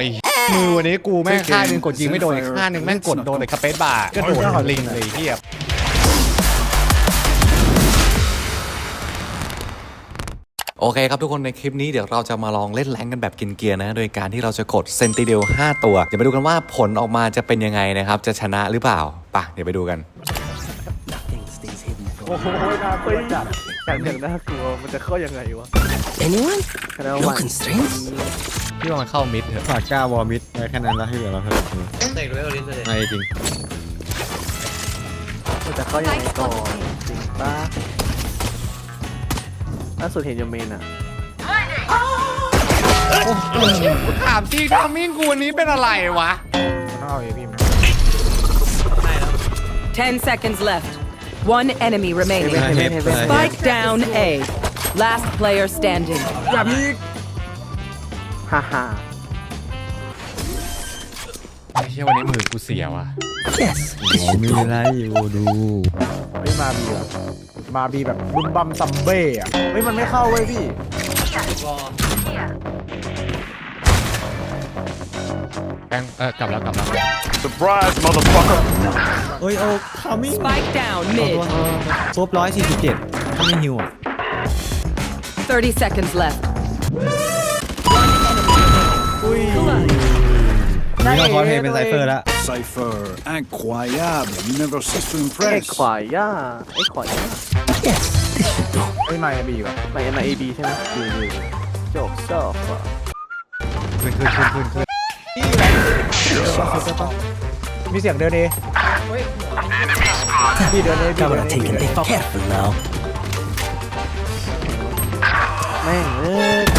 ยมือวันนี้กูแม่งข้างหนึงกดยิงไม่โดนอีกข้างหนึงแม่งกดโดนแต่สเปซบาร์ก็โดนลิงเลยเฮียโอเคครับทุกคนในคลิปนี้เดี๋ยวเราจะมาลองเล่นแรงกันแบบกินเกียร์นะ โดยการที่เราจะกดเซนติเดล5 ตัว เดี๋ยวไปดูกันว่าผลออกมาจะเป็นยังไงนะครับ จะชนะหรือเปล่าไปะเดี๋ยวไปดูกัน โอ้โหน่ากลัวจัดอย่างอย่างน่ากลัวมันจะเข้ายังไงวะ Anyone? คะแนน No วัน constraints? พี่ว่ามันเข้ามิดเถอะฝากก้าวอร์มิดไว้แค่นั้นแล้วให้เหลือเราเถอะไม่จริงมันจะเข้ายังไงก่อนจริงปะล่าสุดเห็นยมเมนอะถามจริงทามมิ่งกูวันนี้เป็นอะไรวะ10 seconds left. One enemy เฮ remaining. เว่นเฮเว่นเฮเว่น Spike down A. Last player standing. ฮ่าฮ่าไม่ใช่วันนี้มือกูเสียว่ะ Yes. โอ้มีอะไรอยู่ดูเฮ้ยมาบีแบบมาบีแบบบุมบัมซัมเบ้อะเฮ้ยมันไม่เข้าเว้ยพี่แบงเออกลับแล้วกลับแล้วโอ้ยโอ้คามิ่ง Spike down ตัว mid. ครบร้อยสี่สิบเจ็ดถ้าไม่ฮิวอะ 30 seconds left. นี่เราคอสเพลย์เป็นไซเฟอร์แล้ว Cypher, incroyable, you never cease to ไอ้ impress. ขวายย่าไอ้ขวายย่า Yes, this should do. เฮ้ยมาบีแบบในในเอบีใช่ไหมดูดูจบจบอะขึ้นขึ้นขึ้นขึ้นขึ้นมีเสียงเดินเอบีเดินเอบีเดิน Camera เอ taken. Be careful now. แม่งเอ้ย One enemy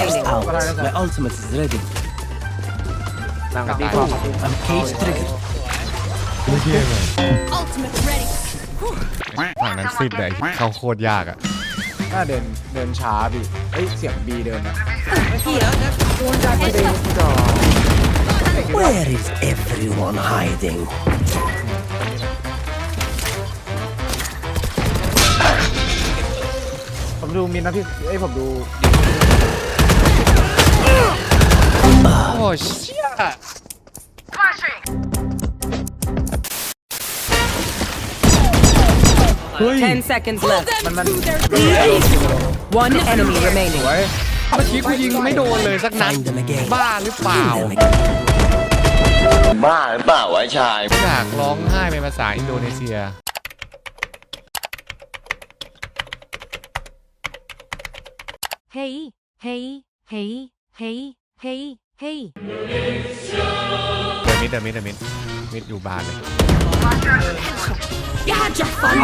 remaining. Out. My ultimate is ready. หลังดีกว่า I'm cage triggered. ฝั่งนั้นซิดเลยเข้าโคตรยากอะหน้าเดินเดินช้าบีเฮ้ยเสียงบีเดินนะ Where is everyone hiding? ผมดูมินนะพี่เอ้ยผมดู โอ้เชี่ย10 seconds left. One enemy remaining. เมื่อกี้กูยิงไม่โดนเลยสักนัด Find them again. บ้าหรือเปล่า Kill them again. บ้าหรือเปล่าวะชาย อยากร้องไห้เป็นภาษาอินโดนีเซีย Hey, hey, hey, hey, hey, hey. เดินมิดเดินมิดเดินมิดมิดอยู่บานเลย You had your fun.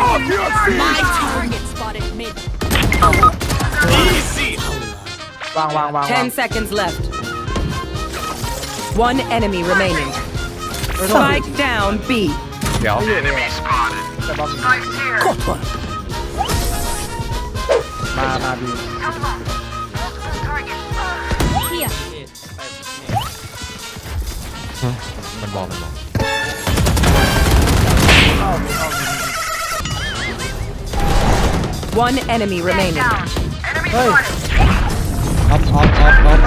My target spotted mid. วางวางวางวาง 10 seconds left. One enemy remaining. Spike down B. เดี๋ยว Got one. มามาบี มันบอกมันบอก One enemy remaining. เฮ้ยออฟออฟออฟออฟ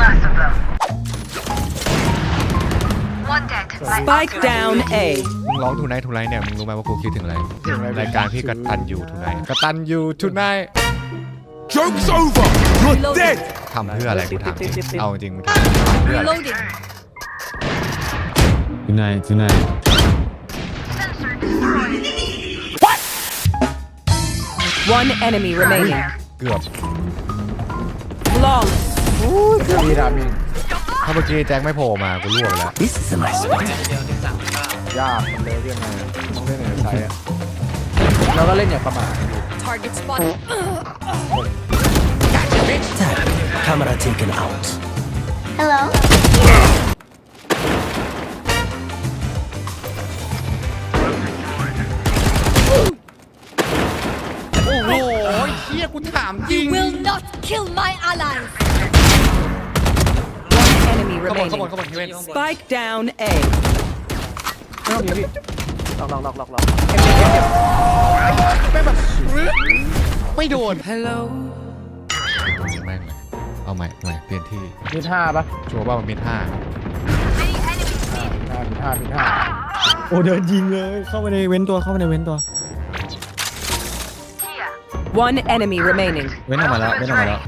Spike down A. มึงร้องทูไนท์ทูไนท์เนี่ยมึงรู้ไหมว่ากูคิดถึงอะไรรายการพี่กตันอยู่ทูไนท์กตันอยู่ทูไนท์ Joke's over! You're dead! ทำเพื่ออะไรกูถามจริงเอาจริงมึงทำเพื่ออะไร Reloading. ทูไนทูไน One enemy remaining. เกือบ Flawless. บีรามินถ้าเมื่อกี้แจ็คไม่โผล่มากูล่วงแล้ว This is a nice spot. ยากมันเลยเรียกไงต้องเล่นในไซส์อะแล้วก็เล่นอย่างประมาท Target spotted. Tag. Camera taken out. Hello. เฮียกูถามจริง Will not kill my allies. One enemy ขบวนขบวน remaining. ขบวนเฮเว่น Spike down A. ไม่ต้องมีพี่ลองลองลองลองลองไม่โดนฮัลโหลแม่งเลยเอาใหม่ใหม่เปลี่ยนที่มีท่าปะชัวร์ว่ามันมีท่ามีท่ามีท่ามีท่าโอ้เดินยิงเลย เข้าไปในเว้นตัวเข้าไปในเว้นตัว One enemy remaining. เว้นออกมาแล้วเว้นออกมาแล้ว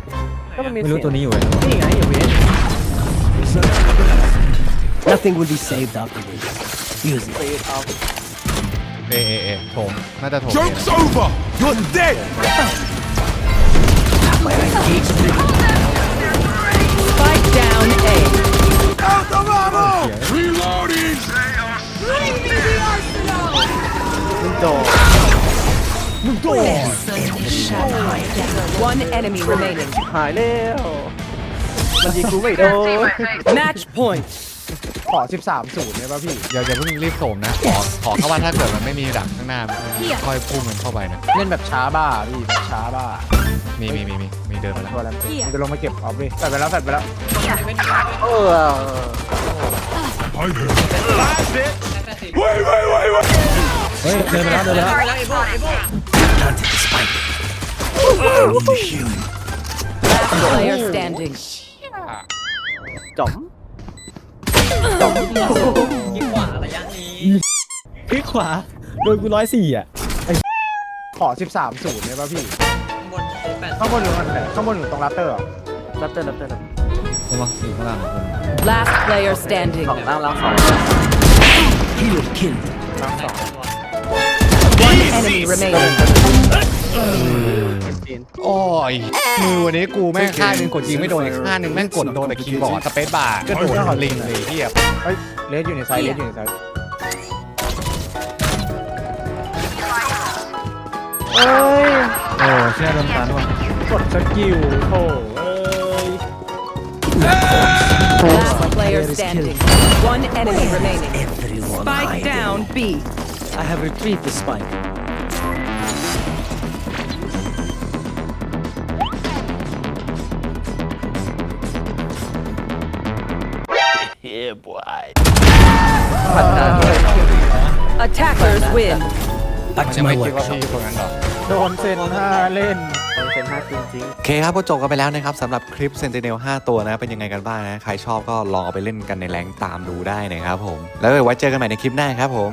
ก็มันมี ไม่รู้ เสียง ตัวนี้อยู่เว้น นี่ไงอย่าเว้น Nothing will be saved after this. Use it. เอเอเอโถมน่าจะโถม Joke's over! You're dead! Engage triggered. One enemy remaining. หายแล้ว มันยิงกูไม่โดน Match point. ขอ 13ศูนย์เลยป่ะพี่ อย่าอย่าเพิ่งรีบโถมนะ ขอขอแค่ว่าถ้าเกิดมันไม่มีดักข้างหน้ามันค่อยพุ่งมันเข้าไปนะ เล่นแบบช้าบ้าพี่แบบช้าบ้ามีมีมีมีมีเดินมาแล้ว ตัวอะไรมันจะลงมาเก็บออฟดิแฟดไปแล้วแฟดไปแล้วเออ Wait, wait, wait, wait! เฮ้ยเดินไปแล้วเดินไปแล้ว Planted the spike. Player standing. จ๋อมคลิกขวา โดนกูร้อยสี่อะขอ 13ศูนย์เลยป่ะพี่ ข้างบนหรือข้างบนข้างบนหรือตรงรับเตอร์เหรอรับเตอร์รับเตอร์รับระวังอยู่ข้างล่างคน Last player standing. สองล่างล่างสอง Hero killed. ล่างสอง One enemy remaining. จีนโอ้ยมือวันนี้กูแม่งข้างหนึงกดยิงไม่โดนอีกข้างหนึงแม่งกดโดนแต่คีย์บอร์ดสเปซบาร์ก็โดนลิงเลยที่แบบเฮ้ยเลสอยู่ในไซส์เลสอยู่ในไซส์เอ้ยโอ้เชื่อโดนตันว่ะกดสกิลโถเอ้ย Last player standing. One enemy remaining. Everyone Spike hiding. down B. I have retrieved the spike. Attackers win. Back ยั to ง my ไม่คิดว่า workshop. พี่คนนั้นหรอโดนเซนห้าเล่น เป็นห้าจริงโอเคครับก็จบกันไปแล้วนะครับสำหรับคลิป Sentinel 5 ตัวนะเป็นยังไงกันบ้างนะ ใครชอบก็ลองเอาไปเล่นกันในแรงค์ตามดูได้นะครับผม แล้วไว้เจอกันใหม่ในคลิปหน้าครับผม